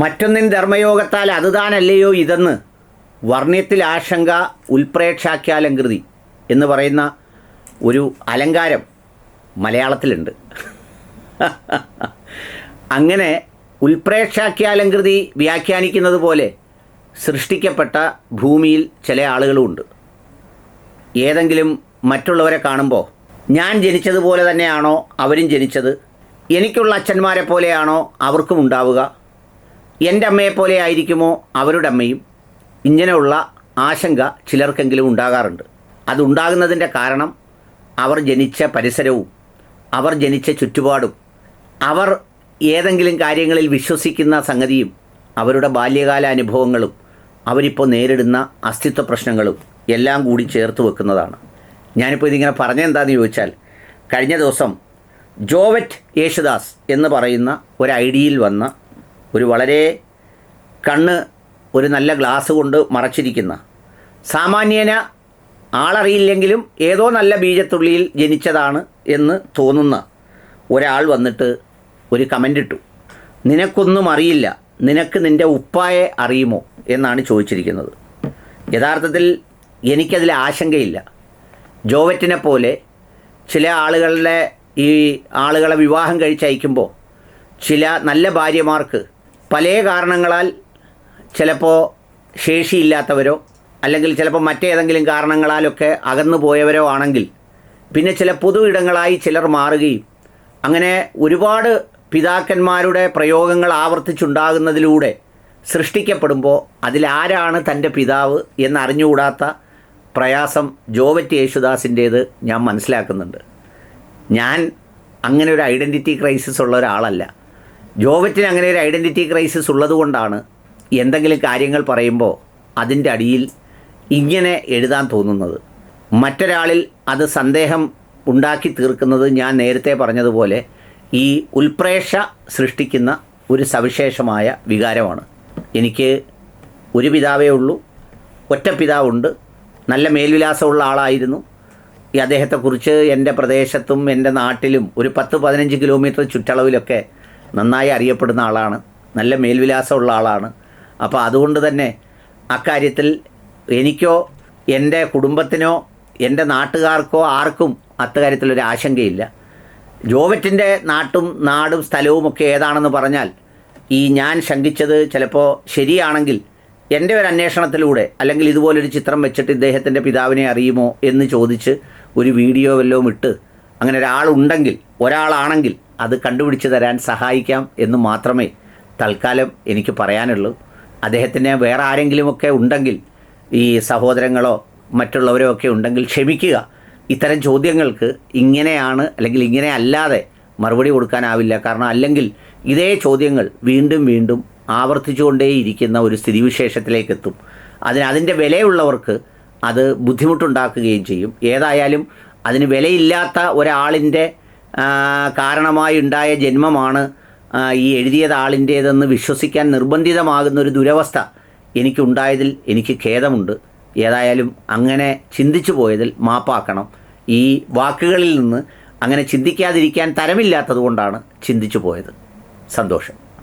മറ്റൊന്നിൻ ധർമ്മയോഗത്താൽ അതുതാനല്ലയോ ഇതെന്ന് വർണ്യത്തിൽ ആശങ്ക ഉൽപ്രേക്ഷാഖ്യാലങ്കൃതി എന്ന് പറയുന്ന ഒരു അലങ്കാരം മലയാളത്തിലുണ്ട്. അങ്ങനെ ഉൽപ്രേക്ഷാഖ്യാലങ്കൃതി വ്യാഖ്യാനിക്കുന്നത് പോലെ സൃഷ്ടിക്കപ്പെട്ട ഭൂമിയിൽ ചില ആളുകളുമുണ്ട്. ഏതെങ്കിലും മറ്റുള്ളവരെ കാണുമ്പോൾ ഞാൻ ജനിച്ചതുപോലെ തന്നെയാണോ അവരും ജനിച്ചത്? എനിക്കുള്ള അച്ഛന്മാരെ പോലെയാണോ അവർക്കും ഉണ്ടാവുക? എന്റെ അമ്മയെപ്പോലെ ആയിരിക്കുമോ അവരുടെ അമ്മയും? ഇങ്ങനെയുള്ള ആശങ്ക ചിലർക്കെങ്കിലും ഉണ്ടാകാറുണ്ട്. അതുണ്ടാകുന്നതിന്റെ കാരണം അവർ ജനിച്ച പരിസരവും അവർ ജനിച്ച ചുറ്റുപാടും അവർ ഏതെങ്കിലും കാര്യങ്ങളിൽ വിശ്വസിക്കുന്ന സംഗതിയും അവരുടെ ബാല്യകാല അനുഭവങ്ങളും അവരിപ്പോൾ നേരിടുന്ന അസ്തിത്വ പ്രശ്നങ്ങളും എല്ലാം കൂടി ചേർത്ത് വെക്കുന്നതാണ്. ഞാനിപ്പോൾ ഇതിങ്ങനെ പറഞ്ഞെന്താണെന്ന് ചോദിച്ചാൽ കഴിഞ്ഞ ദിവസം ജോവറ്റ് യേശുദാസ് എന്ന് പറയുന്ന ഒരു ഐഡിയിൽ വന്ന ഒരു വളരെ കണ്ണ് ഒരു നല്ല ഗ്ലാസ് കൊണ്ട് മറച്ചിരിക്കുന്ന. സാമാന്യേന ആളറിയില്ലെങ്കിലും ഏതോ നല്ല ബീജത്തുള്ളിയിൽ ജനിച്ചതാണ് എന്ന് തോന്നുന്ന ഒരാൾ വന്നിട്ട് ഒരു കമന്റ് ഇട്ടു. നിനക്കൊന്നും അറിയില്ല. നിനക്ക് നിന്റെ ഉപ്പായെ അറിയുമോ? എന്നാണ് ചോദിച്ചിരിക്കുന്നത്. യഥാർത്ഥത്തിൽ എനിക്കതിൽ ആശങ്കയില്ല. ജോവറ്റിനെ പോലെ ചില ആളുകളുടെ ഈ ആളുകളെ വിവാഹം കഴിച്ചയക്കുമ്പോൾ ചില നല്ല ഭാര്യമാർക്ക് പല കാരണങ്ങളാൽ ചിലപ്പോൾ ശേഷിയില്ലാത്തവരോ അല്ലെങ്കിൽ ചിലപ്പോൾ മറ്റേതെങ്കിലും കാരണങ്ങളാലൊക്കെ അകന്നു പോയവരോ ആണെങ്കിൽ പിന്നെ ചില പൊതു ഇടങ്ങളായി ചിലർ മാറുകയും അങ്ങനെ ഒരുപാട് പിതാക്കന്മാരുടെ പ്രയോഗങ്ങൾ ആവർത്തിച്ചുണ്ടാകുന്നതിലൂടെ സൃഷ്ടിക്കപ്പെടുമ്പോൾ അതിലാരാണ് തന്റെ പിതാവ് എന്നറിഞ്ഞുകൂടാത്ത പ്രയാസം ജോവറ്റ് യേശുദാസിന്റേത് ഞാൻ മനസ്സിലാക്കുന്നുണ്ട്. ഞാൻ അങ്ങനെ ഒരു ഐഡന്റിറ്റി ക്രൈസിസ് ഉള്ള ഒരാളല്ല. ജോവറ്റിന് അങ്ങനെ ഒരു ഐഡന്റിറ്റി ക്രൈസിസ് ഉള്ളതുകൊണ്ടാണ് എന്തെങ്കിലും കാര്യങ്ങൾ പറയുമ്പോൾ അതിന്റെ അടിയിൽ ഇങ്ങനെ എഴുതാൻ തോന്നുന്നത്. മറ്റൊരാളിൽ അത് സന്ദേഹം ഉണ്ടാക്കി തീർക്കുന്നത് ഞാൻ നേരത്തെ പറഞ്ഞതുപോലെ ഈ ഉൽപ്രേക്ഷ സൃഷ്ടിക്കുന്ന ഒരു സവിശേഷമായ വികാരമാണ്. എനിക്ക് ഒരു പിതാവേ ഉള്ളൂ ഒറ്റ പിതാവുണ്ട് നല്ല മേൽവിലാസമുള്ള ആളായിരുന്നു. ഈ അദ്ദേഹത്തെക്കുറിച്ച് എന്റെ പ്രദേശത്തും എന്റെ നാട്ടിലും ഒരു പത്ത് പതിനഞ്ച് കിലോമീറ്റർ ചുറ്റളവിലൊക്കെ നന്നായി അറിയപ്പെടുന്ന ആളാണ്. നല്ല മേൽവിലാസമുള്ള ആളാണ്. അപ്പോൾ അതുകൊണ്ട് തന്നെ അക്കാര്യത്തിൽ എനിക്കോ എന്റെ കുടുംബത്തിനോ എന്റെ നാട്ടുകാർക്കോ ആർക്കും അത്തരത്തിലൊരു ആശങ്കയില്ല. ജോവറ്റിന്റെ നാട്ടും നാടും സ്ഥലവും ഒക്കെ ഏതാണെന്ന് പറഞ്ഞാൽ ഈ ഞാൻ ശങ്കിച്ചത് ചിലപ്പോൾ ശരിയാണെങ്കിൽ എന്റെ ഒരു അന്വേഷണത്തിലൂടെ അല്ലെങ്കിൽ ഇതുപോലൊരു ചിത്രം വെച്ചിട്ട് ഇദ്ദേഹത്തിന്റെ പിതാവിനെ അറിയുമോ എന്ന് ചോദിച്ച് ഒരു വീഡിയോ വല്ലതും ഇട്ട് അങ്ങനെ ഒരാളുണ്ടെങ്കിൽ ഒരാളാണെങ്കിൽ അത് കണ്ടുപിടിച്ച് തരാൻ സഹായിക്കാം എന്ന് മാത്രമേ തൽക്കാലം എനിക്ക് പറയാനുള്ളൂ. അദ്ദേഹത്തിന് വേറെ ആരെങ്കിലുമൊക്കെ ഉണ്ടെങ്കിൽ ഈ സഹോദരങ്ങളോ മറ്റുള്ളവരോ ഒക്കെ ഉണ്ടെങ്കിൽ ക്ഷമിക്കുക. ഇത്തരം ചോദ്യങ്ങൾക്ക് ഇങ്ങനെയാണ് അല്ലെങ്കിൽ ഇങ്ങനെ അല്ലാതെ മറുപടി കൊടുക്കാനാവില്ല. കാരണം അല്ലെങ്കിൽ ഇതേ ചോദ്യങ്ങൾ വീണ്ടും വീണ്ടും ആവർത്തിച്ചുകൊണ്ടേയിരിക്കുന്ന ഒരു സ്ഥിതിവിശേഷത്തിലേക്ക് എത്തും അതിന് അതിന്റെ വിലയുള്ളവർക്ക് അത് ബുദ്ധിമുട്ടുണ്ടാക്കുകയും ചെയ്യും. ഏതായാലും അതിന് വിലയില്ലാത്ത ഒരാളിന്റെ കാരണമായി ഉണ്ടായ ജന്മമാണ് ഈ എഴുതിയത് ആളിന്റേതെന്ന് വിശ്വസിക്കാൻ നിർബന്ധിതമാകുന്ന ഒരു ദുരവസ്ഥ എനിക്കുണ്ടായതിൽ എനിക്ക് ഖേദമുണ്ട്. ഏതായാലും അങ്ങനെ ചിന്തിച്ചു പോയതിൽ മാപ്പാക്കണം. ഈ വാക്കുകളിൽ നിന്ന് അങ്ങനെ ചിന്തിക്കാതിരിക്കാൻ തരമില്ലാത്തത് കൊണ്ടാണ് ചിന്തിച്ചു പോയത്. സന്തോഷം.